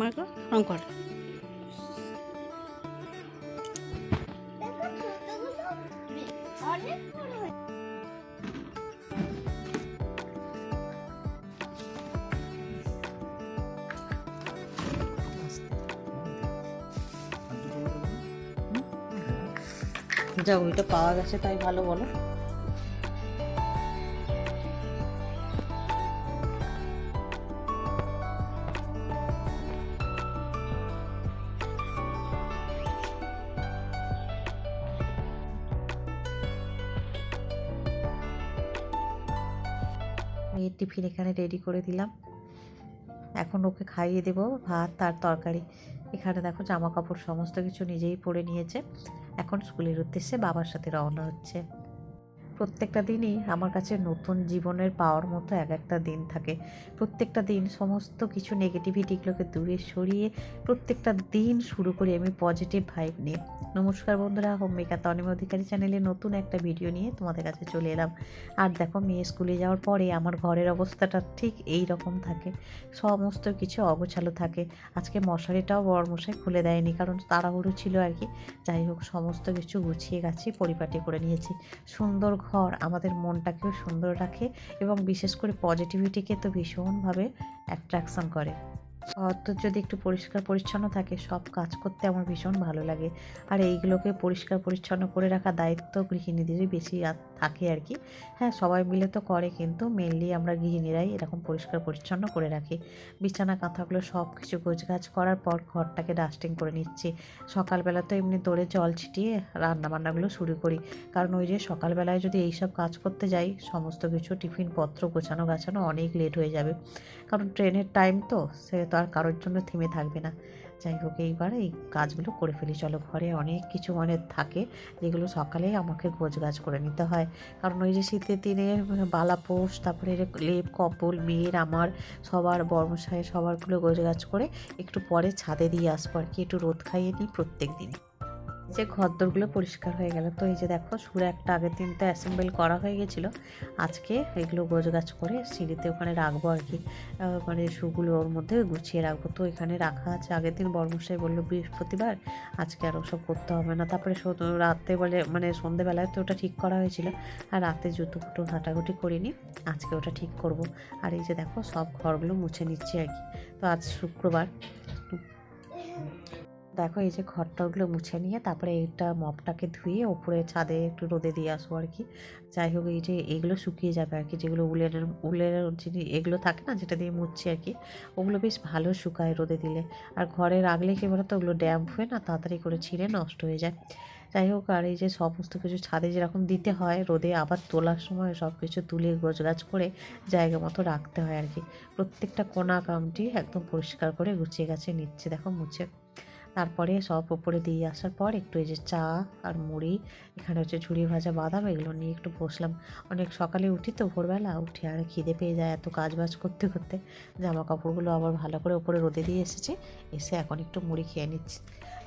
মাকে রং কর। যা ওইটা পাওয়া গেছে তাই ভালো বলো। মেয়ের টিফিন এখানে রেডি করে দিলাম। এখন ওকে খাইয়ে দেব ভাত আর তরকারি। এখানে দেখো জামা কাপড় সমস্ত কিছু নিজেই পরে নিয়েছে। এখন স্কুলের উদ্দেশ্যে বাবার সাথে রওনা হচ্ছে। প্রত্যেকটা দিনই আমার কাছে নতুন জীবনের পাওয়ার মতো এক একটা দিন থাকে। প্রত্যেকটা দিন সমস্ত কিছু নেগেটিভিটিগুলোকে দূরে সরিয়ে প্রত্যেকটা দিন শুরু করি আমি পজিটিভ ভাইব নিয়ে। নমস্কার বন্ধুরা হোম মেকার তনিম অধিকারী চ্যানেলে নতুন একটা ভিডিও নিয়ে তোমাদের কাছে চলে এলাম। আর দেখো, মেয়ে স্কুলে যাওয়ার পরে আমার ঘরের অবস্থাটা ঠিক এই রকম থাকে। সমস্ত কিছু অগোছালো থাকে। আজকে মশারিটাও বড় মশাই খুলে দেয়নি কারণ তাড়াহুড়ো ছিল আর কি। যাই হোক, সমস্ত কিছু গুছিয়ে গাছি পরিপাটি করে নিয়েছি। সুন্দর ঘর আমাদের মনটাকেও সুন্দর রাখে এবং বিশেষ করে পজিটিভিটিকে তো ভীষণভাবে অ্যাট্রাকশন করে। তো যদি একটু পরিষ্কার পরিচ্ছন্ন থাকে, সব কাজ করতে আমার ভীষণ ভালো লাগে। আর এইগুলোকে পরিষ্কার পরিচ্ছন্ন করে রাখা দায়িত্ব গৃহিণীদেরই বেশি থাকে আর কি। হ্যাঁ সবাই মিলে তো করে কিন্তু মেনলি আমরা গৃহিণীরাই এরকম পরিষ্কার পরিচ্ছন্ন করে রাখি। বিছানা, কাঁথাগুলো সব কিছু গোছগাছ করার পর ঘরটাকে ডাস্টিং করে নিচ্ছি। সকালবেলা তো এমনি দৌড়ে জল ছিটিয়ে রান্না বান্নাগুলো শুরু করি। কারণ ওই যে সকালবেলায় যদি এইসব কাজ করতে যাই, সমস্ত কিছু টিফিন পত্র গোছানো গাছানো অনেক লেট হয়ে যাবে। কারণ ট্রেনের টাইম তো, সে তো আর কারোর জন্য থেমে থাকবে না। যাই হোক, এইবার এই কাজগুলো করে ফেলি। চলো, ঘরে অনেক কিছু মানে থাকে যেগুলো সকালে আমাকে গোছগাছ করে নিতে হয়। কারণ ওই যে শীতের দিনে বালাপোষ তারপরে লেপ, কম্বল, মেয়ের আমার, সবার বর্মশায় সবারগুলো গোছগাছ করে একটু পরে ছাদে দিয়ে আসব আর কি। একটু রোদ খাইয়ে নিই প্রত্যেক দিন যে ঘরদোরগুলো পরিষ্কার হয়ে গেল। তো এই যে দেখো, সুরে একটা আগের দিন তো অ্যাসেম্বল করা হয়ে গেছিল। আজকে এগুলো গোছগাছ করে সিঁড়িতে ওখানে রাখব আর কি। মানে শুগুলো ওর মধ্যে গুছিয়ে রাখব। তো এখানে রাখা আছে। আগের দিন বর্মশাই বলল, বৃহস্পতিবার, আজকে আর ওসব করতে হবে না। তারপরে রাতে বলে মানে সন্ধেবেলায় তো ওটা ঠিক করা হয়েছিল। আর রাতে জুতো ফুটো ঘাটাঘুটি করিনি। আজকে ওটা ঠিক করব। আর এই যে দেখো, সব ঘরগুলো মুছে নিচ্ছি আর কি। তো আজ শুক্রবার। দেখো এই যে ঘরটাগুলো মুছে নিয়ে তারপরে এইটা মপটাকে ধুয়ে ওপরে ছাদে একটু রোদে দিয়ে আসব আর কি। যাই হোক, এই যে এগুলো শুকিয়ে যাবে আর কি, যেগুলো উলের উলের জিনিস এগুলো থাকে না যেটা দিয়ে মুছছি আর কি, ওগুলো বেশ ভালো শুকায় রোদে দিলে। আর ঘরে রাখলে কি বলতো, ওগুলো ড্যাম্প হয়ে না তাড়াতাড়ি করে ছিঁড়ে নষ্ট হয়ে যায়। যাই হোক, আর এই যে সমস্ত কিছু ছাদে যেরকম দিতে হয়, রোদে আবার তোলার সময় সব কিছু তুলে গোছগাছ করে জায়গা মতো রাখতে হয় আর কি। প্রত্যেকটা কোনা কামটি একদম পরিষ্কার করে গুছিয়ে গাছে নিচ্ছে, দেখো মুছে। তারপরে সব উপরে দিয়ে আসার পর একটু এই যে চা আর মুড়ি, এখানে হচ্ছে ঝুড়ি ভাজা বাদাম, এগুলো নিয়ে একটু বসলাম। অনেক সকালে উঠি তো ভোরবেলা, উঠে আর খিদে পেয়ে যায় এত কাজ বাজ করতে করতে। জামা কাপড়গুলো আবার ভালো করে উপরে রোদে দিয়ে এসেছে, এসে এখন একটু মুড়ি খেয়ে নিচ্ছি।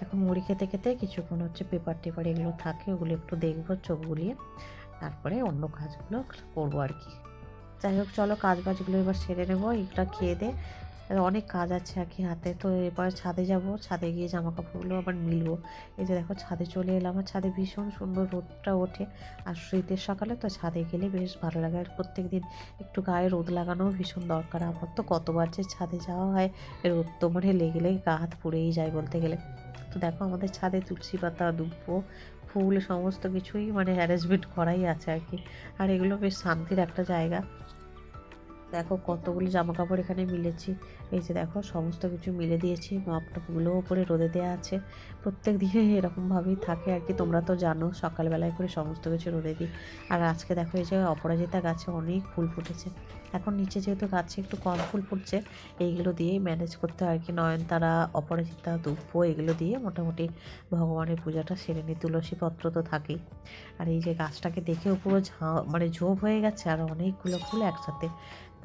এখন মুড়ি খেতে খেতে কিছুক্ষণ হচ্ছে পেপার টেপার এগুলো থাকে, ওগুলো একটু দেখব চোখ বুলিয়ে। তারপরে অন্য কাজগুলো করব আর কি। যাই হোক, চলো কাজ বাজগুলো এবার সেরে নেব এটা খেয়ে দে। অনেক কাজ আছে আর কি হাতে। তো এবার ছাদে যাব, ছাদে গিয়ে জামা কাপড়গুলো আবার মিলবো। এই যে দেখো, ছাদে চলে এলাম আর ছাদে ভীষণ সুন্দর রোদটা ওঠে। আর শীতের সকালে তো ছাদে গেলে বেশ ভালো লাগে। আর প্রত্যেক দিন একটু গায়ে রোদ লাগানোও ভীষণ দরকার। আমার তো কতবার যে ছাদে যাওয়া হয়, রোদ তো মানে লেগে লেগে গা হাত পুড়েই যায় বলতে গেলে। তো দেখো, আমাদের ছাদে তুলসী পাতা, দুব্বো, ফুল, সমস্ত কিছুই মানে অ্যারেঞ্জমেন্ট করাই আছে আর কি। আর এগুলো বেশ শান্তির একটা জায়গা। দেখো কতগুলো জামা কাপড় এখানে মিলেছি। এই যে দেখো, সমস্ত কিছু মিলে দিয়েছি। মপটপগুলো ওপরে রোদে দেওয়া আছে। প্রত্যেক দিনে এরকমভাবেই থাকে আর কি, তোমরা তো জানো সকালবেলায় করে সমস্ত কিছু রোদে দিই। আর আজকে দেখো এই যে অপরাজিতা গাছে অনেক ফুল ফুটেছে। এখন নিচে যেহেতু গাছে একটু কম ফুল ফুটছে, এইগুলো দিয়েই ম্যানেজ করতে হয় আর কি। নয়নতারা, অপরাজিতা, দুব্ব, এগুলো দিয়ে মোটামুটি ভগবানের পূজাটা সেরে নিই। তুলসী পত্র তো থাকেই। আর এই যে গাছটাকে দেখেও পুরো ঝাঁ মানে ঝোপ হয়ে গেছে আর অনেকগুলো ফুল একসাথে।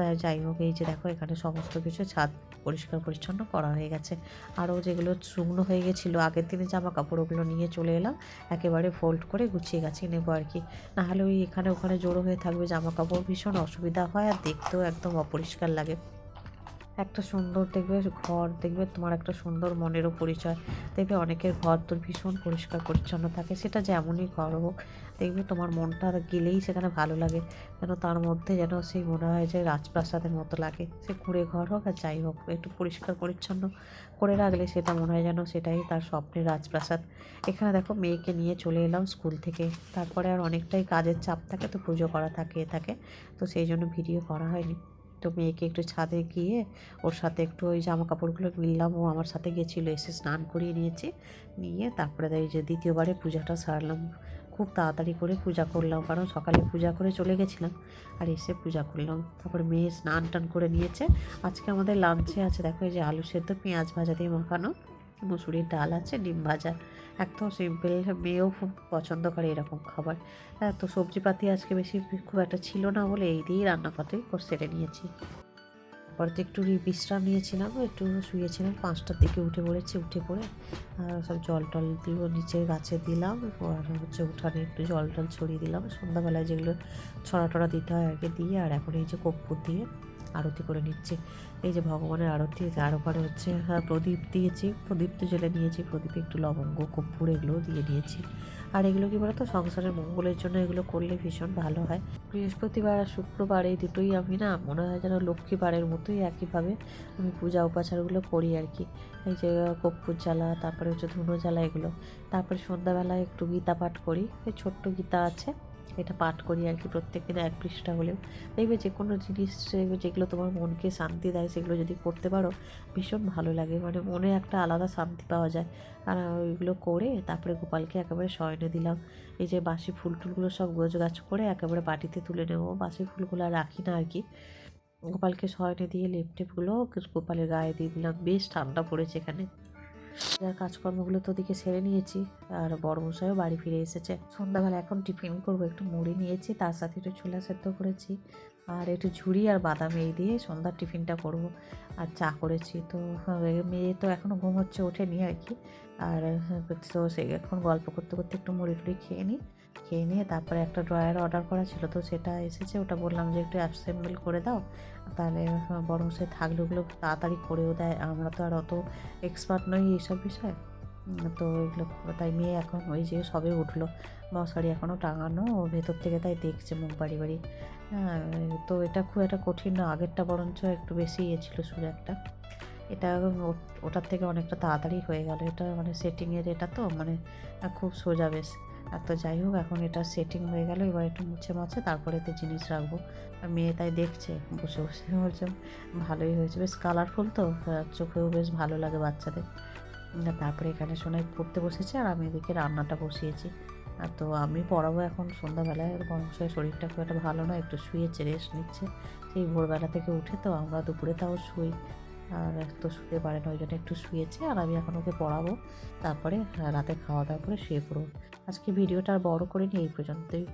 তা যাই হোক, এই যে দেখো, এখানে সমস্ত কিছু ছাদ পরিষ্কার পরিচ্ছন্ন করা হয়ে গেছে। আরও যেগুলো শুকনো হয়ে গেছিল, আগের দিনে জামা কাপড় ওগুলো নিয়ে চলে এলাম, একেবারে ফোল্ড করে গুছিয়ে গাছিয়ে নেব আর কি। নাহলে ওই এখানে ওখানে জড়ো হয়ে থাকবে জামা কাপড় ভীষণ অসুবিধা হয় আর দেখতেও একদম অপরিষ্কার লাগে। একটা সুন্দর দেখবে, ঘর দেখবে, তোমার একটা সুন্দর মনেরও পরিচয়। দেখবে অনেকের ঘর তোর ভীষণ পরিষ্কার, পরিচ্ছন্ন থাকে, সেটা যেমনই ঘর হোক। দেখবে তোমার মনটা গেলেই সেখানে ভালো লাগে, যেন তার মধ্যে যেন সেই মনে হয় যে রাজপ্রাসাদের মতো লাগে। সে কুড়ে ঘর হোক আর যাই হোক, একটু পরিষ্কার, পরিচ্ছন্ন করে রাখলে সেটা মনে হয় যেন সেটাই তার স্বপ্নের রাজপ্রাসাদ। এখানে দেখো মেয়েকে নিয়ে চলে এলাম স্কুল থেকে। তারপরে আর অনেকটাই কাজের চাপ থাকে, তো পুজো করা থাকে থাকে। তো সেই জন্য ভিডিও করা হয়নি। তো মেয়েকে একটু ছাদে গিয়ে ওর সাথে একটু ওই জামা কাপড়গুলো মিললাম। ও আমার সাথে গেছিল এসে স্নান করিয়ে নিয়েছি। নিয়ে তারপরে এই যে দ্বিতীয়বারে পূজাটা সারলাম। খুব তাড়াতাড়ি করে পূজা করলাম, কারণ সকালে পূজা করে চলে গেছিলাম আর এসে পূজা করলাম। তারপরে মেয়ে স্নান টান করে নিয়েছে। আজকে আমাদের লাঞ্চে আছে, দেখো এই যে আলু সেদ্ধ, পেঁয়াজ ভাজা দিয়ে মাখানো। মুসুরির ডাল আছে, ডিম ভাজা। একদম সিম্পল মেয়েও খুব পছন্দ করে এরকম খাবার। হ্যাঁ তো সবজিপাতি আজকে বেশি খুব একটা ছিল না বলে এই দিয়েই রান্নাপাতি সেরে নিয়েছি। তারপরে তো একটু বিশ্রাম নিয়েছিলাম, একটু শুয়েছিলাম, পাঁচটার দিকে উঠে পড়েছি, উঠে পড়ে আর সব জল টল দিয়ে নিচে গাছে দিলাম আর হচ্ছে উঠানে একটু জল টল ছড়িয়ে দিলাম। সন্ধ্যাবেলায় যেগুলো ছড়া টড়া দিতে হয় আগে দিয়ে, আর এখন এই যে কর্পূর দিয়ে আরতি করে নিচ্ছি। এই যে ভগবানের আরতি, তার উপরে হচ্ছে হ্যাঁ প্রদীপ দিয়েছি। প্রদীপ তো জ্বেলে নিয়েছি, প্রদীপে একটু লবঙ্গ, কর্পূর এগুলোও দিয়ে দিয়েছি। আর এগুলো কি বলতো, সংসারের মঙ্গলের জন্য এগুলো করলে ভীষণ ভালো হয়। বৃহস্পতিবার আর শুক্রবার এই দুটোই আমি না, মনে হয় যেন লক্ষ্মীবারের মতোই একইভাবে আমি পূজা উপাচারগুলো করি আর কি। এই যে কর্পূর জ্বালা, তারপরে হচ্ছে ধুনো জ্বালা এগুলো। তারপরে সন্ধ্যাবেলায় একটু গীতা পাঠ করি। এই ছোট্ট গীতা আছে। এটা পাঠ করি আর কি প্রত্যেক দিন এক পৃষ্ঠা হলেও। দেখবে যে কোনো জিনিস যেগুলো তোমার মনকে শান্তি দেয়, সেগুলো যদি করতে পারো, ভীষণ ভালো লাগে। মানে মনে একটা আলাদা শান্তি পাওয়া যায়। আর ওইগুলো করে তারপরে গোপালকে একেবারে শয়নে দিলাম। এই যে বাসি ফুল টুলগুলো সব গোজ গাছ করে একেবারে বাটিতে তুলে নেব। বাসি ফুলগুলো আর রাখি না আর কি। গোপালকে শয়নে দিয়ে লেপ টেপগুলো গোপালের গায়ে দিয়ে দিলাম। বেশ ঠান্ডা পড়েছে এখানে। যার কাজকর্মগুলো তো ওদিকে সেরে নিয়েছি, আর বড় মশাইও বাড়ি ফিরে এসেছে। সন্ধ্যাবেলা এখন টিফিন করব, একটু মুড়ি নিয়েছি, তার সাথে একটু ছোলা সেদ্ধ করেছি। আর একটু ঝুড়ি আর বাদাম এই দিয়ে সন্ধ্যার টিফিনটা করব। আর চা করেছি তো মেয়ে তো এখনও ঘুমোচ্ছে ওঠেনি আর কি। আর, তো সে এখন গল্প করতে করতে একটু মুড়ি টুড়ি খেয়ে নিই। খেয়ে নিয়ে তারপরে একটা ড্রয়ার অর্ডার করা ছিল তো সেটা এসেছে, ওটা বললাম যে একটু অ্যাসেম্বল করে দাও। তাহলে বড় সে থাকলে ওগুলো তাড়াতাড়ি করেও দেয়, আমরা তো আর অত এক্সপার্ট নই এইসব বিষয়ে। তো এগুলো তাই মেয়ে এখন ওই যে সবে উঠল। মশারি এখনও টাঙানো, ও ভেতর থেকে তাই দেখছে মুখ বাড়ি বাড়ি। হ্যাঁ তো এটা খুব একটা কঠিন না, আগেরটা বরঞ্চ একটু বেশি ইয়ে ছিল সুর একটা। এটা ওটার থেকে অনেকটা তাড়াতাড়ি হয়ে গেল। এটা মানে সেটিংয়ের এটা তো মানে খুব সোজা বেশ। আর তো যাই হোক, এখন এটা সেটিং হয়ে গেল, এবার একটু মুছে মাছে, তারপরে এতে জিনিস রাখব। আর মেয়ে তাই দেখছে, বসে বসে বলছে, ভালোই হয়েছে। বেশ কালারফুল তো চোখেও বেশ ভালো লাগে বাচ্চাদের। তারপরে এখানে সোনাই পড়তে বসেছে আর আমি এদিকে রান্নাটা বসিয়েছি। আর তো আমি পড়াবো এখন সন্ধ্যাবেলায় বংশের শরীরটা খুব একটা ভালো নয়, একটু শুয়েছে রেস্ট নিচ্ছে। সেই ভোরবেলা থেকে উঠে তো আমরা দুপুরে তাও শুই। আর তো শুতে পারে না, ওই জন্য একটু শুয়েছে, আর আমি এখন ওকে পড়াবো। তারপরে রাতে খাওয়া দাওয়া করে শুয়ে পড়ব। আজকে ভিডিওটা আর বড় করে এই পর্যন্তই।